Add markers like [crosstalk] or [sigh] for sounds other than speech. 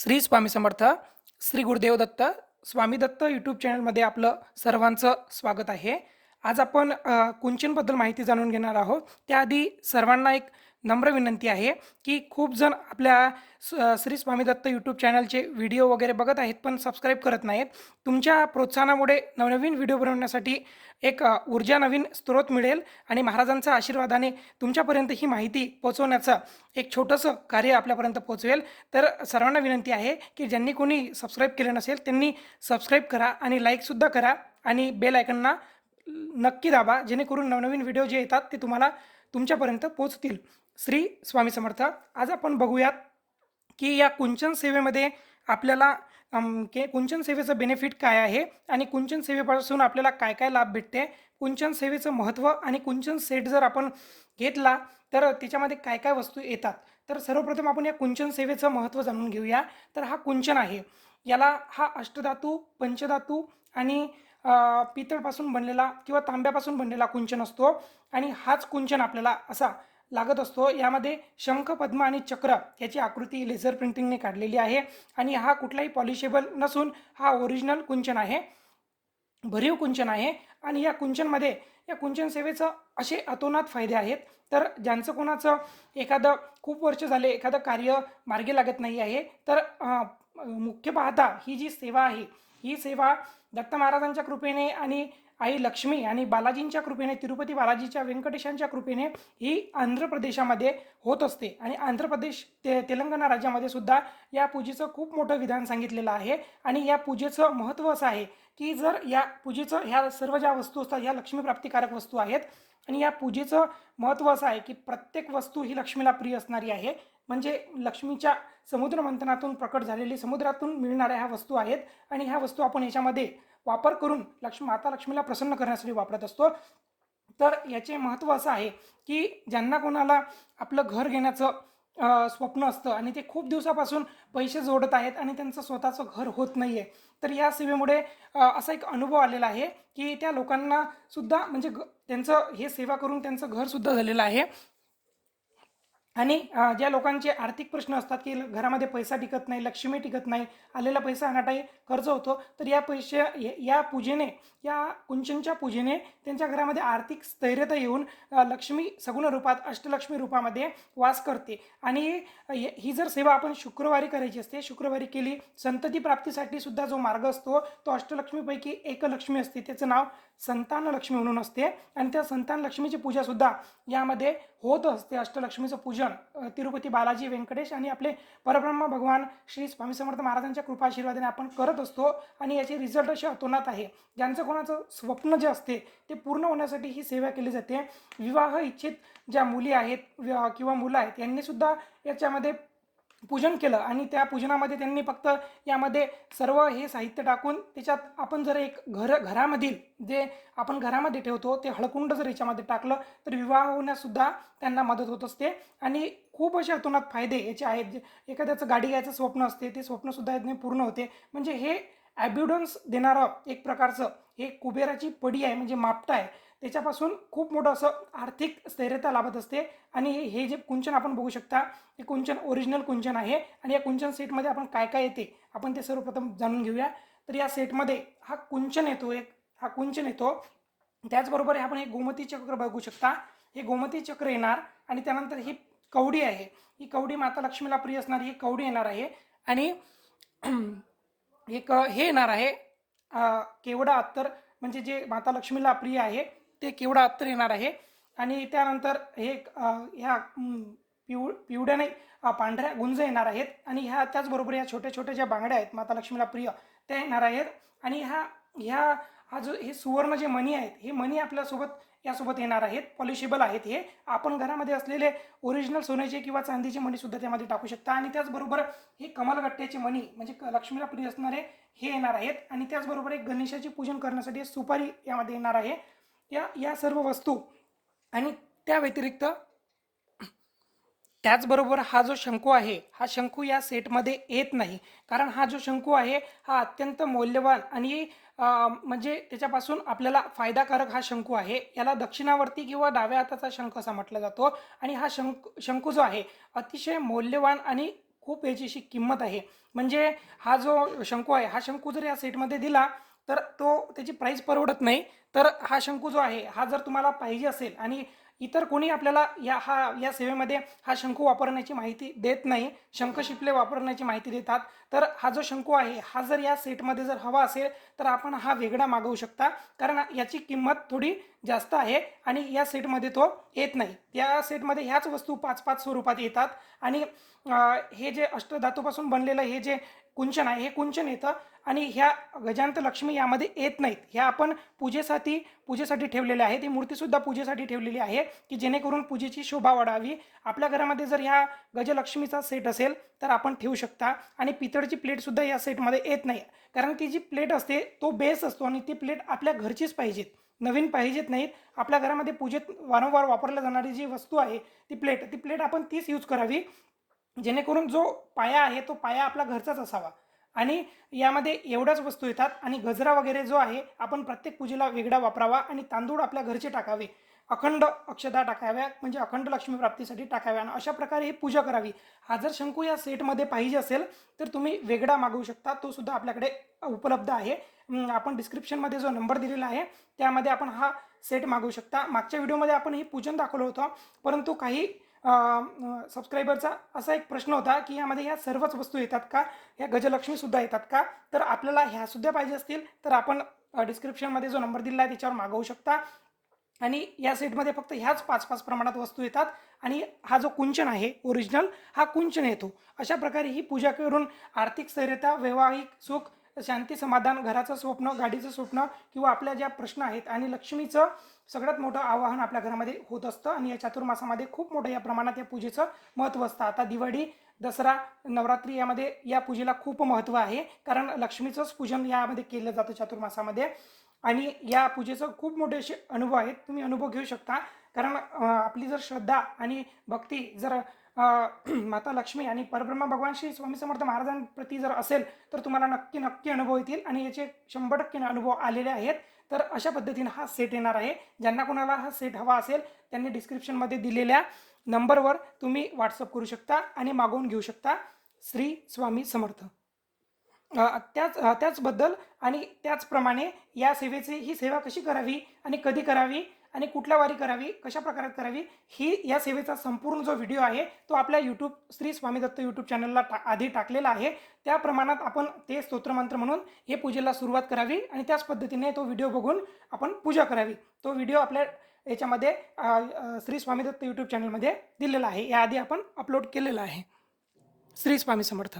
Shri Swami Samarth Shri Gurudev Datta Swami Datta YouTube चॅनलमध्ये आपलं सर्वांचं स्वागत आहे. आज आपण कुंचनबद्दल माहिती जाणून घेणार आहोत. त्याआधी सर्वांना एक नम्र विनंती आहे की खूप जण आपल्या स- श्री स्वामी दत्त यूट्यूब चॅनलचे व्हिडिओ वगैरे बघत आहेत पण सबस्क्राईब करत नाहीत. तुमच्या प्रोत्साहनामुळे नवनवीन व्हिडिओ बनवण्यासाठी एक ऊर्जा नवीन स्रोत मिळेल आणि महाराजांच्या आशीर्वादाने तुमच्यापर्यंत ही माहिती पोचवण्याचं एक छोटंसं कार्य आपल्यापर्यंत पोचवेल तर सर्वांना विनंती आहे की ज्यांनी कोणी सबस्क्राईब केलं नसेल त्यांनी सबस्क्राईब करा आणि लाईकसुद्धा करा आणि बेल आयकनना नक्की दाबा जेणेकरून नवनवीन व्हिडिओ जे येतात ते तुम्हाला तुमच्यापर्यंत पोचतील श्री स्वामी समर्थ आज आपण बघूयात की या कुंचन सेवेमध्ये आपल्याला के कुंचन सेवेचं बेनिफिट काय आहे आणि कुंचन सेवेपासून आपल्याला काय काय लाभ भेटते? कुंचन सेवेचं महत्त्व आणि कुंचन सेट जर आपण घेतला तर त्याच्यामध्ये काय काय वस्तू येतात? तर सर्वप्रथम आपण या कुंचन सेवेचं महत्त्व जाणून घेऊया. तर हा कुंचन आहे. याला हा अष्टधातू पंचधातू आणि पितळपासून बनलेला किंवा तांब्यापासून बनलेला कुंचन असतो. आणि हाच कुंचन आपल्याला असा लागत असतो. यामध्ये शंख पद्म आणि चक्र याची आकृती लेझर प्रिंटिंगने काढलेली आहे आणि हा कुठलाही पॉलिशेबल नसून हा ओरिजिनल कुंचन आहे. भरीव कुंचन आहे आणि या कुंचनमध्ये या कुंचन सेवेचं असे अतोनात फायदे आहेत. तर ज्यांचं कोणाचं एखादं खूप वर्ष झाले एखादं कार्य मार्गी लागत नाही आहे तर मुख्य पाहता ही जी सेवा आहे ही सेवा दत्त महाराजांच्या कृपेने आणि आई लक्ष्मी आणि बालाजींच्या कृपेने तिरुपती बालाजीच्या व्यंकटेशांच्या कृपेने ही आंध्र प्रदेशामध्ये होत असते. आणि आंध्र प्रदेश ते तेलंगणा राज्यामध्ये सुद्धा या पूजेचं खूप मोठं विधान सांगितलेलं आहे. आणि या पूजेचं महत्त्व असं आहे की जर या पूजेचं ह्या सर्व ज्या वस्तू असतात ह्या लक्ष्मीप्राप्तिकारक वस्तू आहेत आणि या पूजेचं महत्त्व असं आहे की प्रत्येक वस्तू ही लक्ष्मीला प्रिय असणारी आहे. म्हणजे लक्ष्मीच्या समुद्र मंथनातून प्रकट झालेली समुद्रातून मिळणाऱ्या ह्या वस्तू आहेत. आणि ह्या वस्तू आपण याच्यामध्ये वापर करून लक्ष्मी माता लक्ष्मीला प्रसन्न करण्यासाठी वापरत असतो. तर याचे महत्त्व असं आहे की ज्यांना कोणाला आपलं घर घेण्याचं अ, स्वप्न असतं आणि ते खूप दिवसापासून पैसे जोडत आहेत आणि त्यांचं स्वतःचं घर होत नाही आहे तर या सेवेमुळे अ, असा एक अनुभव आलेला आहे की त्या लोकांना सुद्धा म्हणजे ग त्यांचं हे सेवा करून त्यांचं घरसुद्धा झालेलं आहे. आणि ज्या लोकांचे आर्थिक प्रश्न असतात की ल- घरामध्ये पैसा टिकत नाही लक्ष्मी टिकत नाही आलेला पैसा अनाटाई खर्च होतो तर या पैसे या- पूजेने या कुंचनच्या पूजेने त्यांच्या घरामध्ये आर्थिक स्थैर्यता येऊन लक्ष्मी सगुण रूपात अष्टलक्ष्मी रूपामध्ये वास करते. आणि ही जर सेवा आपण शुक्रवारी करायची असते शुक्रवारी केली संतती प्राप्तीसाठी सुद्धा जो मार्ग असतो तो अष्टलक्ष्मीपैकी एक लक्ष्मी असते त्याचं नाव संतान लक्ष्मी म्हणून असते. आणि त्या संतान लक्ष्मीची पूजासुद्धा यामध्ये होत असते अष्टलक्ष्मीचं पूजन तिरुपती बालाजी व्यंकटेश आणि आपले परब्रह्म भगवान श्री स्वामी समर्थ महाराजांच्या कृपा आशीर्वादाने आपण करत असतो आणि याचे रिझल्ट असे अतोनात आहे. ज्यांचं कोणाचं स्वप्न जे असते ते पूर्ण होण्यासाठी ही सेवा केली जाते. विवाह इच्छित ज्या मुली आहेत किंवा मुलं आहेत यांनीसुद्धा याच्यामध्ये पूजन केलं आणि त्या पूजनामध्ये त्यांनी फक्त यामध्ये सर्व हे साहित्य टाकून त्याच्यात आपण जर एक घर घरामधील जे आपण घरामध्ये ठेवतो ते हळकुंड जर याच्यामध्ये टाकलं तर विवाह होण्यासुद्धा त्यांना मदत होत असते. आणि खूप असे अतोनात फायदे याचे आहेत. जे एखाद्याचं गाडी घ्यायचं स्वप्न असते ते स्वप्नसुद्धा याने पूर्ण होते. म्हणजे हे ॲब्युडन्स देणारं एक प्रकारचं हे कुबेराची पडी आहे म्हणजे मापटा आहे. त्याच्यापासून खूप मोठं असं आर्थिक स्थैर्यता लाभत असते. आणि हे हे जे कुंचन आपण बघू शकता हे कुंचन ओरिजिनल कुंचन आहे. आणि या कुंचन सेटमध्ये आपण काय काय येते आपण ते सर्वप्रथम जाणून घेऊया. तर या सेटमध्ये हा कुंचन येतो एक. हा कुंचन येतो. त्याचबरोबर हे आपण एक गोमती चक्र बघू शकता. हे गोमती चक्र येणार आणि त्यानंतर ही कवडी आहे. ही कवडी माता लक्ष्मीला प्रिय असणारी ही कवडी येणार आहे. आणि एक हे येणार आहे केवडा अत्तर म्हणजे जे माता लक्ष्मीला प्रिय आहे ते केवडा अत्तर येणार आहे. आणि त्यानंतर हे ह्या पिव पिवड्याने नाही पांढऱ्या गुंज येणार आहेत. आणि ह्या त्याचबरोबर या छोट्या छोट्या ज्या बांगड्या आहेत माता लक्ष्मीला प्रिय त्या येणार आहेत. आणि ह्या ह्या हा जो हे सुवर्ण जे मनी आहेत हे मनी आपल्यासोबत यासोबत येणार आहेत. पॉलिशेबल आहेत हे. आपण घरामध्ये असलेले ओरिजिनल सोन्याचे किंवा चांदीचे मणीसुद्धा त्यामध्ये टाकू शकता. आणि त्याचबरोबर हे कमलगट्ट्याचे मणी म्हणजे क- लक्ष्मीला प्रिय असणारे हे येणार आहेत. आणि त्याचबरोबर एक गणेशाचे पूजन करण्यासाठी सुपारी यामध्ये येणार आहे. या या सर्व वस्तू आणि त्या व्यतिरिक्त त्याचबरोबर हा जो शंकू आहे हा शंकू या सेटमध्ये येत नाही. कारण हा जो शंकू आहे हा अत्यंत मौल्यवान आणि म्हणजे त्याच्यापासून आपल्याला फायदाकारक हा शंकू आहे. याला दक्षिणावर्ती किंवा डाव्या हाताचा शंख असा म्हटला जातो. आणि हा शंक शंकू जो आहे अतिशय मौल्यवान आणि खूप याची अशी किंमत आहे. म्हणजे हा जो शंकू आहे हा शंकू जर या सेटमध्ये दिला तर तो त्याची प्राईस परवडत नाही. तर हा शंकू जो आहे हा जर तुम्हाला पाहिजे असेल आणि इतर कोणी आपल्याला या हा या सेवेमध्ये हा शंकू वापरण्याची माहिती देत नाही शंख शिपले वापरण्याची माहिती देतात तर हा जो शंकू आहे हा जर या सेटमध्ये जर हवा असेल तर आपण हा वेगळा मागवू शकता. कारण याची किंमत थोडी जास्त आहे आणि या सेटमध्ये तो येत नाही. या सेटमध्ये ह्याच वस्तू पाच पाच स्वरूपात येतात. आणि हे जे अष्टधातूपासून बनलेलं हे जे कुंचन आहे हे कुंचन येतं. आणि ह्या गजांत लक्ष्मी यामध्ये येत नाहीत. ह्या आपण पूजेसाठी पूजेसाठी ठेवलेल्या आहेत. ही मूर्तीसुद्धा पूजेसाठी ठेवलेली आहे की जेणेकरून पूजेची शोभा वाढावी. आपल्या घरामध्ये जर ह्या गजलक्ष्मीचा सेट असेल तर आपण ठेवू शकता. आणि पितळची प्लेटसुद्धा या सेटमध्ये येत नाही. कारण ती जी प्लेट असते तो बेस असतो आणि ती प्लेट आपल्या घरचीच पाहिजेत. नवीन पाहिजेत नाहीत. आपल्या घरामध्ये पूजेत वारंवार वापरल्या जाणारी जी वस्तू आहे ती प्लेट ती प्लेट आपण तीच यूज करावी. जेणेकरून जो पाया आहे तो पाया आपला घरचाच असावा. आणि यामध्ये एवढ्याच वस्तू येतात. आणि गजरा वगैरे जो आहे आपण प्रत्येक पूजेला वेगळा वापरावा आणि तांदूळ आपल्या घरचे टाकावे. अखंड अक्षता टाकाव्या म्हणजे अखंड लक्ष्मी प्राप्तीसाठी टाकाव्या. आणि अशा प्रकारे ही पूजा करावी. हा जर शंकू या सेटमध्ये पाहिजे असेल तर तुम्ही वेगळा मागवू शकता. तो सुद्धा आपल्याकडे उपलब्ध आहे. आपण डिस्क्रिप्शनमध्ये जो नंबर दिलेला आहे त्यामध्ये आपण हा सेट मागवू शकता. मागच्या व्हिडिओमध्ये आपण ही पूजन दाखवलं होतं परंतु काही सबस्क्रायबरचा असा एक प्रश्न होता की यामध्ये ह्या सर्वच वस्तू येतात का? ह्या गजलक्ष्मीसुद्धा येतात का? तर आपल्याला ह्यासुद्धा पाहिजे असतील तर आपण डिस्क्रिप्शनमध्ये जो नंबर दिला आहे त्याच्यावर मागवू शकता. आणि या सेटमध्ये फक्त ह्याच पाच पाच प्रमाणात वस्तू येतात आणि हा जो कुंचन आहे ओरिजिनल हा कुंचन येतो. अशा प्रकारे ही पूजा करून आर्थिक स्थैर्यता वैवाहिक सुख शांती समाधान घराचं स्वप्न गाडीचं स्वप्न किंवा आपल्या ज्या प्रश्न आहेत आणि लक्ष्मीचं सगळ्यात मोठं आवाहन आपल्या घरामध्ये होत असतं आणि या चातुर्मासामध्ये खूप मोठं या प्रमाणात या पूजेचं महत्त्व असतं. आता दिवाळी दसरा नवरात्री यामध्ये या पूजेला खूप महत्त्व आहे कारण लक्ष्मीचंच पूजन यामध्ये केलं जातं चातुर्मासामध्ये आणि या पूजेचं खूप मोठे असे अनुभव आहेत. तुम्ही अनुभव घेऊ शकता. कारण आपली जर श्रद्धा आणि भक्ती जर [clears throat] माता लक्ष्मी आणि परब्रह्म भगवान श्री स्वामी समर्थ महाराजांप्रती जर असेल तर तुम्हाला नक्की नक्की अनुभव येतील आणि याचे शंभर टक्के अनुभव आलेले आहेत. तर अशा पद्धतीने हा सेट येणार आहे. ज्यांना कोणाला हा सेट हवा असेल त्यांनी डिस्क्रिप्शनमध्ये दिलेल्या नंबरवर तुम्ही व्हॉट्सअप करू शकता आणि मागवून घेऊ शकता श्री स्वामी समर्थ. त्याच त्याचबद्दल आणि त्याचप्रमाणे या सेवेची ही सेवा कशी करावी आणि कधी करावी आणि कुठल्या वारी करावी कशा प्रकारात करावी ही या सेवेचा संपूर्ण जो व्हिडिओ आहे तो आपल्या यूट्यूब श्री स्वामी दत्त यूट्यूब चॅनलला टा आधी टाकलेला आहे. त्या प्रमाणात आपण ते स्तोत्रमंत्र म्हणून हे पूजेला सुरुवात करावी आणि त्याच पद्धतीने तो व्हिडिओ बघून आपण पूजा करावी. तो व्हिडिओ आपल्या याच्यामध्ये श्री स्वामी दत्त यूट्यूब चॅनलमध्ये दिलेला आहे. याआधी आपण अपलोड केलेला आहे. श्री स्वामी समर्थ.